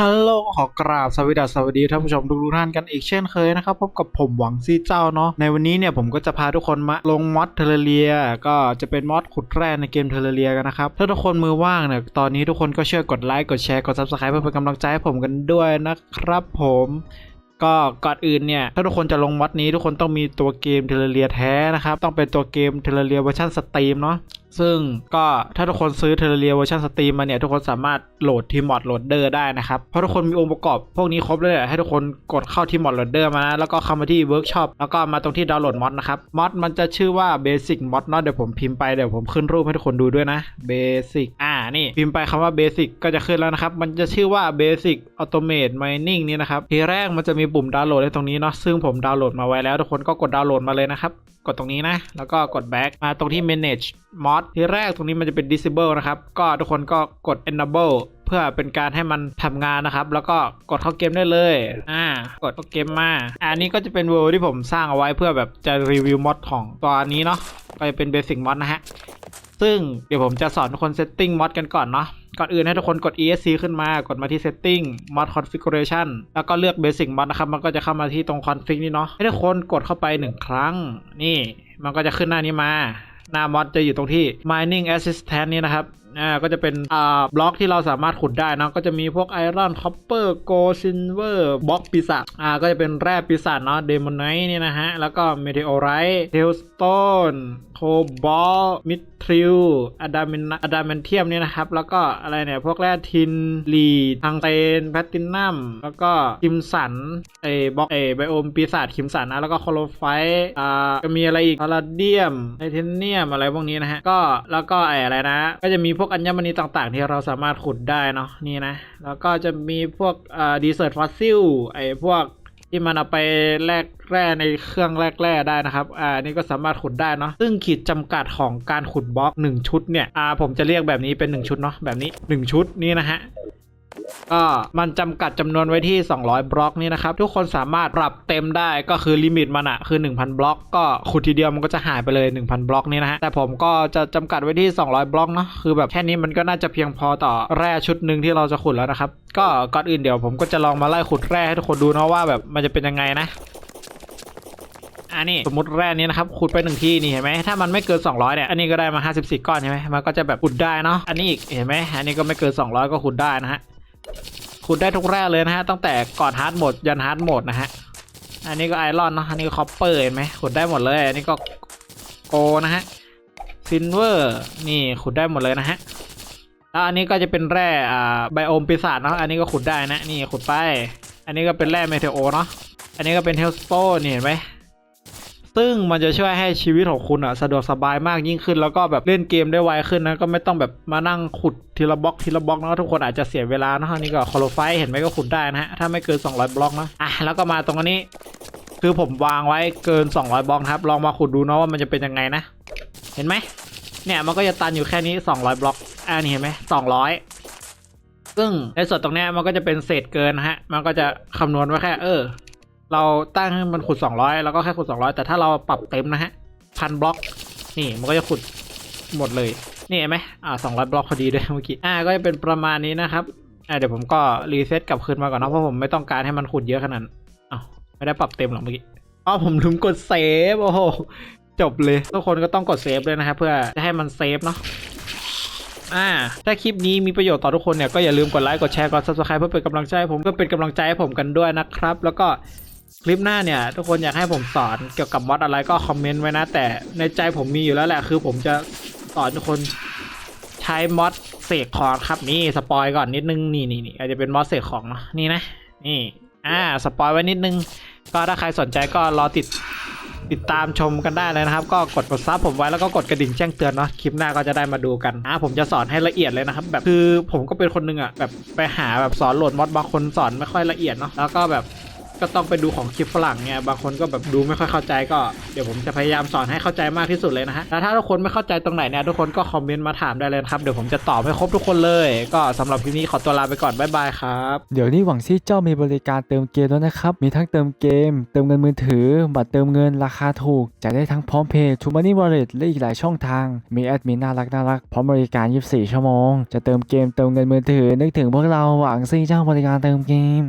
ฮัลโหลขอกราบสวัสดีสวัสดีท่านผู้ชมทุกท่านกันอีกเช่นเคยนะครับพบกับผมหวังซีเจ้าเนาะในวันนี้เนี่ยผมก็จะพาทุกคนมาลงมอดเทเลเรีย ก็จะเป็นมอดขุดแร่ในเกมเทเลเรียกันนะครับถ้าทุกคนมือว่างเนี่ยตอนนี้ทุกคนก็เช่วยกดไลค์กดแชร์กด subscribe เพื่อเป็นกำลังใจให้ผมกันด้วยนะครับผมก็ก่อนอื่นเนี่ยถ้าทุกคนจะลงมอดนี้ทุกคนต้องมีตัวเกมเทเลเรียแท้นะครับต้องเป็นตัวเกมเทเลเรียเวอร์ชันสตรีมเนาะ ซึ่งก็ถ้าทุกคนซื้อเทเลเรียเวอร์ชันสตรีมมาเนี่ย ทุกคนสามารถโหลดทีมอดโหลดเดอร์ได้นะครับ เพราะทุกคนมีองค์ประกอบพวกนี้ครบเลยให้ทุกคนกดเข้าทีมอดโหลดเดอร์มานะ แล้วก็เข้ามาที่เวิร์กช็อปแล้วก็มาตรงที่ดาวน์โหลดมอดนะครับมอดมันจะชื่อว่า Basic Mod เนาะเดี๋ยวผมพิมพ์ไปเดี๋ยวผมขึ้นรูปให้ทุกคนดูด้วยนะ Basic อ่านี่พิมพ์ไปคำว่า Basic ก็จะขึ้นแล้วนะครับ มันจะชื่อว่า Basic Automate Mining นี่นะครับทีแรกมันจะมีปุ่มดาวน์โหลดให้ตรงนี้เนาะซึ่งผมดาวน์โหลดมาไว้แล้ว ทุกคนก็กดดาวน์โหลดมาเลยนะครับกดตรงนี้นะแล้วก็กด back มาตรงที่ manage mod ทีแรกตรงนี้มันจะเป็น disable นะครับ ก็ทุกคนก็กด enable เพื่อเป็นการให้มันทำงานนะครับ แล้วก็กดเข้าเกมได้เลย อ่า กดเข้าเกมมา อันนี้ก็จะเป็นเวอร์ที่ผมสร้างเอาไว้เพื่อแบบจะรีวิวมอดของตัวนี้เนาะ ก็จะเป็น basic mod นะฮะ ซึ่งเดี๋ยวผมจะสอนทุกคน setting mod กันก่อนเนาะ ก่อนอื่นให้ทุกคนกด ESC ขึ้นมา กดมาที่ setting mod configuration แล้วก็เลือก basic mod นะครับ มันก็จะเข้ามาที่ตรง config นี่เนาะ ให้ทุกคนกดเข้าไปหนึ่งครั้ง นี่ มันก็จะขึ้นหน้านี้มา น้ามอดจะอยู่ตรงที่ mining assistant นี่นะครับ อ่าก็จะเป็นอ่าบล็อกที่เราสามารถขุดได้นะก็จะมีพวกไอรอนคอปเปอร์โกลซินเวอร์บล็อกปีศาจอ่าก็จะเป็นแร่ปีศาจเนาะเดมอนไนท์นี่นะฮะ แล้วก็เมเทโอไรท์เทลสโตนโคบอลมิทริลอะดามนอะดามนเทียมนี่นะครับ แล้วก็อะไรเนี่ย พวกแร่ทินลีดทังเตนแพตตินัมแล้วก็คิมสันไอบล็อกไอไบโอมปีศาจคิมสันนะ แล้วก็โคโลไฟอ่าจะมีอะไรอีกพาราเดียมไทเทเนียมอะไรพวกนี้นะฮะก็แล้วก็ไออะไรนะ ก็จะมีพวกวกอัญมณีต่างๆ ที่เราสามารถขุดได้เนาะนี่นะ แล้วก็จะมีพวกอ่าดีเซอร์ฟอสซิลไอพวกที่มันเอาไปแลกแร่ในเครื่องแลกแร่ได้นะครับ อ่า นี่ก็สามารถขุดได้เนาะ ซึ่งขีดจำกัดของการขุดบล็อก 1 ชุดเนี่ย อ่า ผมจะเรียกแบบนี้เป็น 1 ชุดเนาะ แบบนี้ 1 ชุดนี่นะฮะ ก็มันจำกัดจำนวนไว้ที่ 200 บล็อกนี่นะครับ ทุกคนสามารถปรับเต็มได้ก็คือลิมิตมันอะคือ 1,000 บล็อก ก็ขุดทีเดียวมันก็จะหายไปเลย 1,000 บล็อกนี่นะฮะแต่ผมก็จะจำกัดไว้ที่ 200 บล็อกเนาะคือแบบแค่นี้มันก็น่าจะเพียงพอต่อแร่ชุดหนึ่งที่เราจะขุดแล้วนะครับ ก็ก่อนอื่นเดี๋ยวผมก็จะลองมาไล่ขุดแร่ให้ทุกคนดูเนาะว่าแบบมันจะเป็นยังไงนะอันนี้สมมติแร่นี้นะครับขุดไปหนึ่งที่นี่เห็นไหมถ้ามันไม่เกิน 200เนี่ยอันนี้ก็ได้มา 54 ก้อนใช่ไหมมันก็จะแบบขุดได้เนาะอันนี้อีกเห็นไหมอันนี้ก็ไม่เกิน 200 ก็ขุดได้นะฮะ ขุดได้ทุกแร่เลยนะฮะตั้งแต่ก่อนฮาร์ดโหมดยันฮาร์ดโหมดนะฮะอันนี้ก็ไอรอนเนาะอันนี้ก็คอปเปอร์เห็นไหมขุดได้หมดเลยอันนี้ก็โกนะฮะซินเวอร์นี่ขุดได้หมดเลยนะฮะแล้วอันนี้ก็จะเป็นแร่อ่าไบโอมปีศาจเนาะอันนี้ก็ขุดได้นะนี่ขุดไป อันนี้ก็เป็นแร่เมเทโอเนาะอันนี้ก็เป็นเทลสโตนี่เห็นไหม ซึ่งมันจะช่วยให้ชีวิตของคุณอะสะดวกสบายมากยิ่งขึ้น แล้วก็แบบเล่นเกมได้ไวขึ้นนะก็ไม่ต้องแบบมานั่งขุดทีละบล็อกทีละบล็อกนะทุกคนอาจจะเสียเวลานะนนี้ก็คอโลไฟเห็นไหมก็ขุดได้นะฮะถ้าไม่เกิน 200 บล็อกนะอะแล้วก็มาตรงนี้ คือผมวางไว้เกิน 200 บล็อกครับลองมาขุดดูนะว่ามันจะเป็นยังไงนะ เห็นไหมเนี่ยมันก็จะตันอยู่แค่นี้ 200 บล็อกอ่านี่เห็นไหม200ซึ่งในส่วนตรงนี้มันก็จะเป็นเศษเกินนะฮะ มันก็จะคำนวณไว้แค่เออ เราตั้งให้มันขุด200แล้วก็แค่ขุด200แต่ถ้าเราปรับเต็มนะฮะพันบล็อก นี่มันก็จะขุดหมดเลยนี่เห็นไหมอ่า200บล็อกพอดีด้วยเมื่อกี้อ่าก็จะเป็นประมาณนี้นะครับอ่าเดี๋ยวผมก็รีเซ็ตกลับคืนมาก่อนนะเพราะผมไม่ต้องการให้มันขุดเยอะขนาดอ้าวไม่ได้ปรับเต็มหรอกเมื่อกี้อ๋อผมลืมกดเซฟโอ้โหจบเลยทุกคนก็ต้องกดเซฟด้วยนะครับเพื่อจะให้มันเซฟเนาะอ่าถ้าคลิปนี้มีประโยชน์ต่อทุกคนเนี่ยก็อย่าลืมกดไลค์กดแชร์กด subscribe เพื่อเป็นกำลังใจให้ผมเพื่อเป็นกำลังใจให้ผมกันด้วยนะครับ แล้วก็ คลิปหน้าเนี่ย ทุกคนอยากให้ผมสอนเกี่ยวกับมอดอะไรก็คอมเมนต์ไว้นะ แต่ในใจผมมีอยู่แล้วแหละ คือผมจะสอนทุกคนใช้มอดเสกของครับนี่สปอยก่อนนิดนึงนี่นี่นี่อาจจะเป็นมอดเสกของเนาะนี่นะนี่อ่าสปอยไว้นิดนึง ก็ถ้าใครสนใจก็รอติดติดตามชมกันได้เลยนะครับ ก็กดกดซับผมไว้แล้วก็กดกระดิ่งแจ้งเตือนเนาะคลิปหน้าก็จะได้มาดูกันอะผมจะสอนให้ละเอียดเลยนะครับแบบคือผมก็เป็นคนหนึงอะแบบไปหาแบบสอนโหลดมอดบางคนสอนไม่ค่อยละเอียดเนาะแล้วก็แบบ ก็ต้องไปดูของคลิปฝรั่งเนี่ยบางคนก็แบบดูไม่ค่อยเข้าใจก็เดี๋ยวผมจะพยายามสอนให้เข้าใจมากที่สุดเลยนะฮะแล้วถ้าทุกคนไม่เข้าใจตรงไหนเนี่ยทุกคนก็คอมเมนต์มาถามได้เลยครับเดี๋ยวผมจะตอบให้ครบทุกคนเลย ก็สำหรับคลิปนี้ขอตัวลาไปก่อนบ๊ายบายครับเดี๋ยวนี้หวังซี่เจ้ามีบริการเติมเกมแล้วนะครับมีทั้งเติมเกม เติมเงินมือถือ บัตรเติมเงินราคาถูกจ่ายได้ทั้งพร้อมเพย์ทูมันนี่วอลเล็ตและอีกหลายช่องทาง มีแอดมินน่ารักน่ารักพร้อมบริการ 24 ชั่วโมง จะเติมเกมเติมเงินมือถือ นึกถึงพวกเราหวังซี่เจ้าบริการเติมเกม